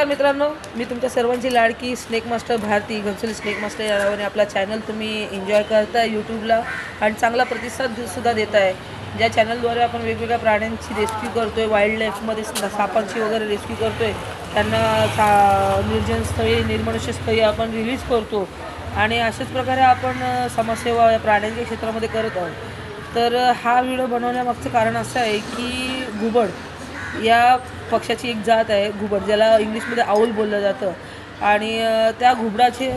नमस्कार मित्रांनो मी तुमच्या सर्वांची लाडकी snake master Bharati Ghansoli snake master या नावाने आपला चॅनल तुम्ही एन्जॉय करताय यूट्यूबला आणि चांगला प्रतिसाद सुद्धा देत आहे ज्या चॅनलद्वारे आपण वेगवेगळ्या प्राण्यांची रेस्क्यू करतो आहे वाईल्ड लाईफमध्ये सापांची वगैरे रेस्क्यू करतो आहे त्यांना सा निर्जनस्थळी निर्मनुष्यस्थळी आपण रिलीज करतो आणि अशाच प्रकारे आपण समाजसेवा या प्राण्यांच्या क्षेत्रामध्ये करत आहोत. तर हा व्हिडिओ बनवण्यामागचं कारण असं आहे की घुबड या पक्षाची एक जात आहे घुबड ज्याला इंग्लिशमध्ये आऊल बोललं जातं. आणि त्या घुबडाचे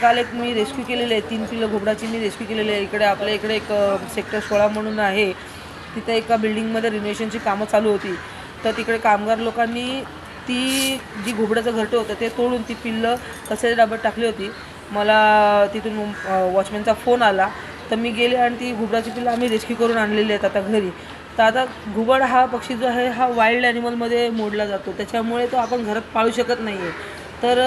काल एक मी रेस्क्यू केलेले आहे तीन किलो घुबडाची मी रेस्क्यू केलेली आहे. इकडे आपल्या इकडे एक सेक्टर सोळा म्हणून आहे. तिथे एका बिल्डिंगमध्ये रिनोव्हेशनची कामं चालू होती. तर तिकडे कामगार लोकांनी ती जी घुबडाचं घरटं होतं ते तोडून ती पिल्लं कचऱ्याच्या डब्यात टाकली होती. मला तिथून वॉचमॅनचा फोन आला. तर मी गेले आणि ती घुबडाची पिल्लं आम्ही रेस्क्यू करून आणलेली आहेत आता घरी. तर आता घुबड हा पक्षी जो आहे हा वाईल्ड ॲनिमलमध्ये मोडला जातो. त्याच्यामुळे तो आपण घरात पाळू शकत नाही आहे तर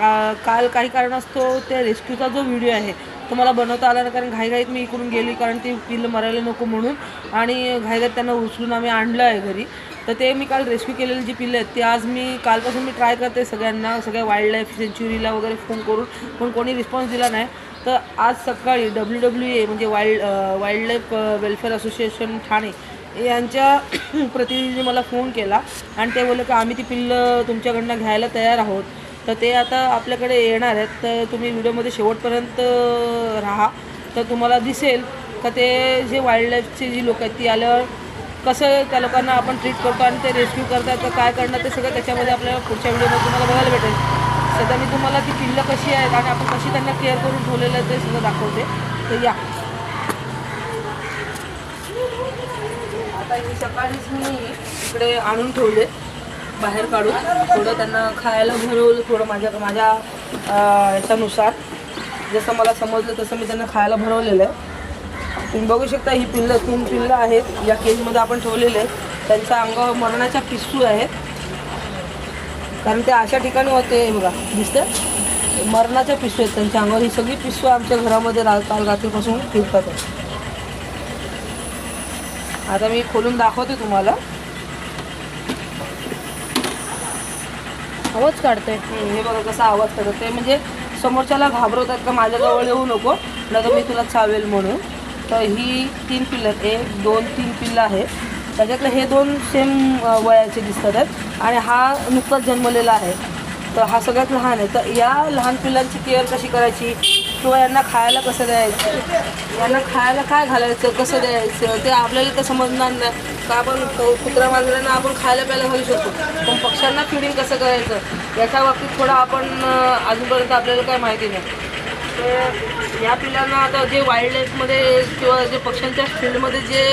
आ, काल काही कारणास्तव त्या रेस्क्यूचा जो व्हिडिओ आहे तो मला बनवता आला नाही कारण घाईघाईत मी इकडून गेली कारण ती पिल्लं मरायला नको म्हणून आणि घाईघाईत त्यांना उचलून आम्ही आणलं आहे घरी. तर ते मी काल रेस्क्यू केलेली जी पिल्लं आहेत ते आज मी कालपासून मी ट्राय करते सगळ्यांना सगळ्या वाईल्ड लाईफ सेंच्युरीला वगैरे फोन करून पण कोणी रिस्पॉन्स दिला नाही. तर आज सकाळी डब्ल्यू डब्ल्यू ए म्हणजे wild wild life welfare association Thane यांच्या प्रतिनिधीने मला फोन केला आणि ते बोलले की आम्ही ती पिल्लं तुमच्याकडनं घ्यायला तयार आहोत. तर ते आता आपल्याकडे येणार आहेत. तर तुम्ही व्हिडिओमध्ये शेवटपर्यंत राहा. तर तुम्हाला दिसेल का ते जे वाईल्ड जी लोक आहेत ती आल्यावर कसं त्या लोकांना आपण ट्रीट करतो आणि ते रेस्क्यू करतात तर काय करणार ते सगळं त्याच्यामध्ये आपल्याला पुढच्या व्हिडिओमध्ये तुम्हाला बघायला भेटेल. सध्या मी तुम्हाला ती पिल्लं कशी आहेत आणि आपण कशी त्यांना केअर करून ठेवलेलं आहे ते सगळं दाखवते. तर या. आता हे सकाळीच मी इकडे आणून ठेवले बाहेर काढून. थोडं त्यांना खायला भरवलं थोडं माझ्या माझ्या याच्यानुसार. जसं मला समजलं तसं मी त्यांना खायला भरवलेलं आहे. तुम्ही बघू शकता ही पिल्लं तीन पिल्लं आहेत. या केजमध्ये आपण ठेवलेले आहेत. त्यांच्या अंगावर मरणाच्या पिस्सू आहेत. कारण ते अशा ठिकाणी होते बघा दिसतं मरणाच्या पिस्तूल आहेत त्यांच्या अंगावर. ही सगळी पिस्तू आमच्या घरामध्ये रा काल रात्रीपासून फिरतात. आहे. आता मी खोलून दाखवते तुम्हाला. आवाज हम्म, हे बघा कसा आवाज करत ते म्हणजे समोरच्याला घाबरवतात का माझ्याजवळ येऊ नको नाही तर मी तुला चावेल म्हणून. तर ही तीन पिल्लं आहेत एक दोन तीन पिल्लं आहेत. त्याच्यातले हे दोन सेम वयाचे दिसतात आहेत. आणि हा नुकताच जन्मलेला आहे. तर हा सगळ्यात लहान आहे. तर या लहान पिल्लांची केअर कशी करायची? किंवा यांना खायला कसं द्यायचं? यांना खायला काय घालायचं? कसं द्यायचं? ते आपल्याला तर समजणार नाही. का आपण कुत्रा मांजरांना आपण खायला प्यायला घालू शकतो? पण पक्ष्यांना फिडिंग कसं करायचं? याच्या बाबतीत थोडं आपण अजूनपर्यंत आपल्याला काय माहिती नाही. तर या पिल्लांना आता जे वाईल्ड लाईफमध्ये किंवा जे पक्ष्यांच्या फील्डमध्ये जे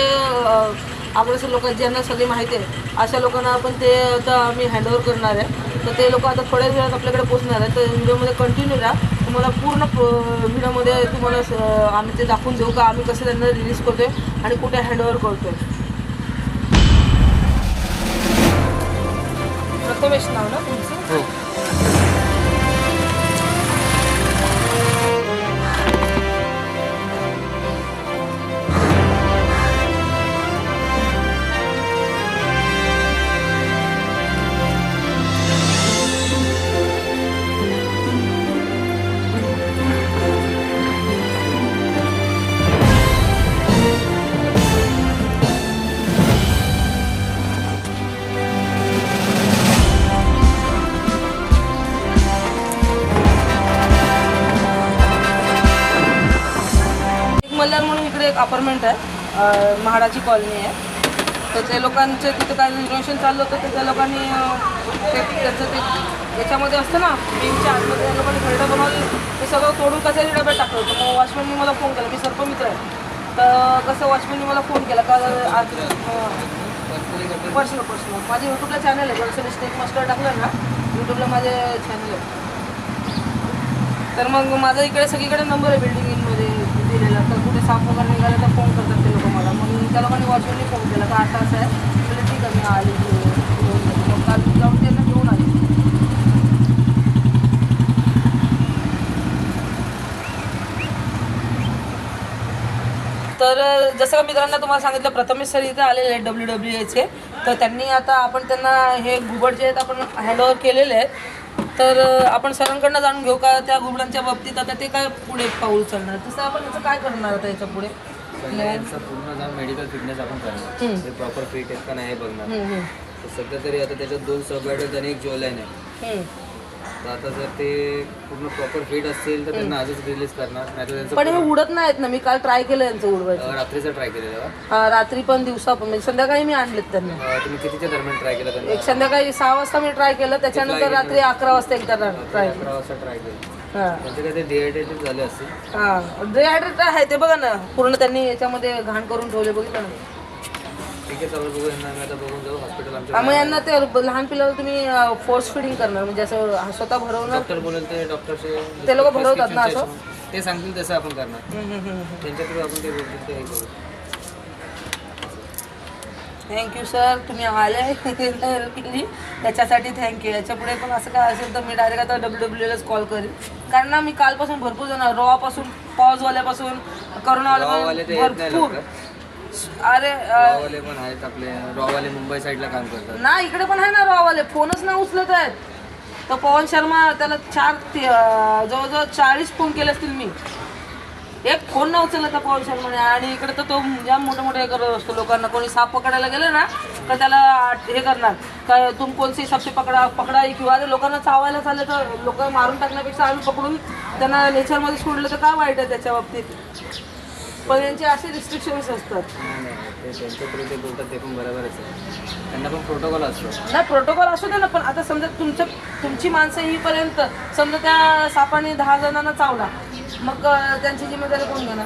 अग्रेसर लोक ज्यांना सगळी माहिती आहे अशा लोकांना आपण ते आता आम्ही हँडओव्हर करणार आहे. तर ते लोक आता थोड्याच वेळात आपल्याकडे पोचणार आहे तर व्हिडिओमध्ये कंटिन्यू राहा. तुम्हाला पूर्ण व्हिडिओमध्ये तुम्हाला आम्ही ते दाखवून देऊ का आम्ही कसं त्यांना रिलीज करतोय आणि कुठे हँडओव्हर करतोय. प्रथमेश नाव ना तुमचं? हो. एक अपार्टमेंट आहे महाडाची म्हाडाची कॉलनी आहे. तर त्या लोकांचे तिथं काय रिनोव्हेशन चाललं होतं तर त्या लोकांनी ते त्याचं ते याच्यामध्ये असतं ना बिमच्या आतमध्ये त्या लोकांनी खरडं बनवली. ते सगळं तोडून कचऱ्याच्या डब्यात टाकलं होतं? मग वॉचमॅननी मला फोन केला. मी सर्पमित्र आहे. तर कसं वॉचमॅननी मला फोन केला? का आज पर्सनल पर्सनल माझे यूट्यूबला चॅनल आहे. जलसरी स्टेक मास्टर टाकलं ना यूट्यूबला माझे चॅनल आहे. तर मग माझा इकडे सगळीकडे नंबर आहे बिल्डिंग दिलेला तर कुठे साप वगैरे निघाला तर फोन करतात ते लोक मला. मग त्या लोकांनी वॉचमॅननी फोन केला. तर असं असं आहे. म्हटलं ठीक आहे मी आले. मग काल जाऊन त्यांना घेऊन आले. तर जसं का मित्रांना तुम्हाला सांगितलं प्रथमेश सर इथे आलेले आहेत डब्ल्यू डब्ल्यू एचे तर त्यांनी आता आपण त्यांना हे घुबड जे आहेत आपण हँडओव्हर केलेले आहेत. तर आपण सरांकडनं जाणून घेऊ का त्या घुबडांच्या बाबतीत आता ते काय पुढे पाऊल चालणार? तसं आपण याचं काय करणार आता याच्यापुढे? यांचा पूर्ण जाऊन मेडिकल फिटनेस आपण करणार. ते प्रॉपर फिट आहेत का नाही हे बघणार. तर सध्या तरी आता त्याच्यात दोन सब आहेत आणि एक जोलाईन आहे. तर आता जर ते पूर्ण प्रॉपर फिट असतील तर त्यांना आजच रिलीज करणार नाही तर पण हे उडत नाहीत ना मी काल ट्राय केलं यांचं उडवायचं. रात्रीचा ट्राय केलेला का? हा, रात्री पण दिवसा पण म्हणजे संध्याकाळी मी आणलेत त्यांना. अं, तुम्ही कितीच्या दरम्यान ट्राय केला त्यांना? एक संध्याकाळी सहा वाजता मी ट्राय केलं त्याच्यानंतर रात्री अकरा वाजता एकदा ट्राय केलं. अकरा वाजता ट्राय केलं. हा. त्यांचे काय ते डिहायड्रेटेड झाले असतील? हा डिहायड्रेट आहे ते बघा ना पूर्ण त्यांनी याच्यामध्ये घाण करून ठेवले बघितलं ना. ठीक आहे चालेल बघू यांना आम्ही आता बघून जाऊ. हॉस्पिटल आमच्या मग यांना ते लहान पिल्लाला तुम्ही फोर्स फिडिंग करणार. म्हणजे असं स्वतः भरवणार? डॉक्टर बोलेल ते डॉक्टरचे ते लोक भरवतात ना असं? ते सांगतील तसं आपण करणार. त्यांच्या थ्रू आपण ते बोलतील ते हे करू थँक्यू सर तुम्ही आले. हेल्प केली त्याच्यासाठी थँक्यू याच्यापुढे पण असं काय असेल तर मी डायरेक्ट आता डब्ल्यू डब्ल्यूलाच कॉल करेन. कारण ना मी कालपासून भरपूर जण रॉपासून पॉजवाल्यापासून करोनावाल्यापासून भरपूर. अरे रॉवाले पण आहेत आपले. रॉवाले मुंबई साईडला काम करतात. ना इकडे पण आहे ना रॉवाले. फोनच ना उचलत आहेत. तर पवन शर्मा त्याला चार ते, अ, जवळजवळ चाळीस फोन केले असतील मी. एक फोन न उचलला त्या पवन शर्माने. आणि इकडे तर तो जाम मोठे मोठे हे करत असतो लोकांना कोणी साप पकडायला गेलं ना तर त्याला हे करणार. का तुम कोणती सापशी पकडा पकडा किंवा अरे लोकांना चावायला चालले तर लोक मारून टाकण्यापेक्षा आम्ही पकडून त्यांना नेचरमध्ये सोडलं तर काय वाईट आहे त्याच्या बाबतीत? पण यांचे असे रिस्ट्रिक्शन्स असतात. नाही, नाही, ते त्यांच्या थ्रू ते बोलतात ते पण बरोबरच आहे. त्यांना पण प्रोटोकॉल असतो. नाही प्रोटोकॉल असू दे ना पण आता समजा तुमचं तुमची माणसं येईपर्यंत समजा त्या सापाने दहा जणांना चावला मग अं, त्यांची जिम्मेदारी कोण घेणार?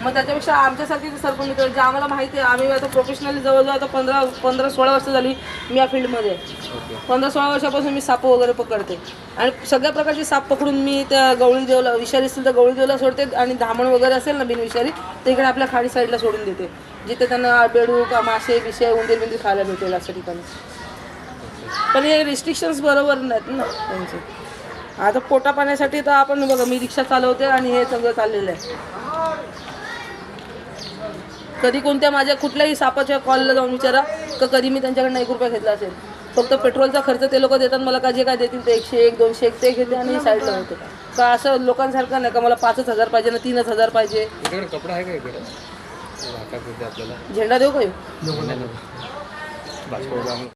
मग त्याच्यापेक्षा आमच्यासारखे जे सरपंच मित्र जे आम्हाला माहिती आहे आम्ही आता प्रोफेशनली जवळजवळ आता पंधरा पंधरा सोळा वर्ष झाली मी या फील्डमध्ये. पंधरा सोळा वर्षापासून मी साप वगैरे पकडते. आणि सगळ्या प्रकारचे साप पकडून मी त्या गवळी देवला विषारी असतील तर गवळी देवला सोडते आणि धामण वगैरे असेल ना बिनविषारी ते इकडे आपल्या खाडी साईडला सोडून देते. जिथे त्यांना बेडूक मासे बिशे उंदीर बिंदीर खायला भेटेल अशा ठिकाणी. पण हे रिस्ट्रिक्शन्स बरोबर नाहीत ना त्यांचे. आता पोटा पाण्यासाठी तर आपण बघा मी रिक्षा चालवते आणि हे सगळं चाललेलं आहे. कधी कोणत्या माझ्या कुठल्याही सापाच्या कॉलला जाऊन विचारा का कधी मी त्यांच्याकडनं एक रुपया घेतला असेल. फक्त पेट्रोलचा खर्च ते लोक देतात मला का जे काय देतील ते एकशे एक दोनशे एक ते घेते आणि साईडला होते. का असं लोकांसारखं नाही का मला पाचच हजार पाहिजे ना तीनच हजार पाहिजे. कपडा आहे का झेंडा देऊ का ह्यो? भाजपा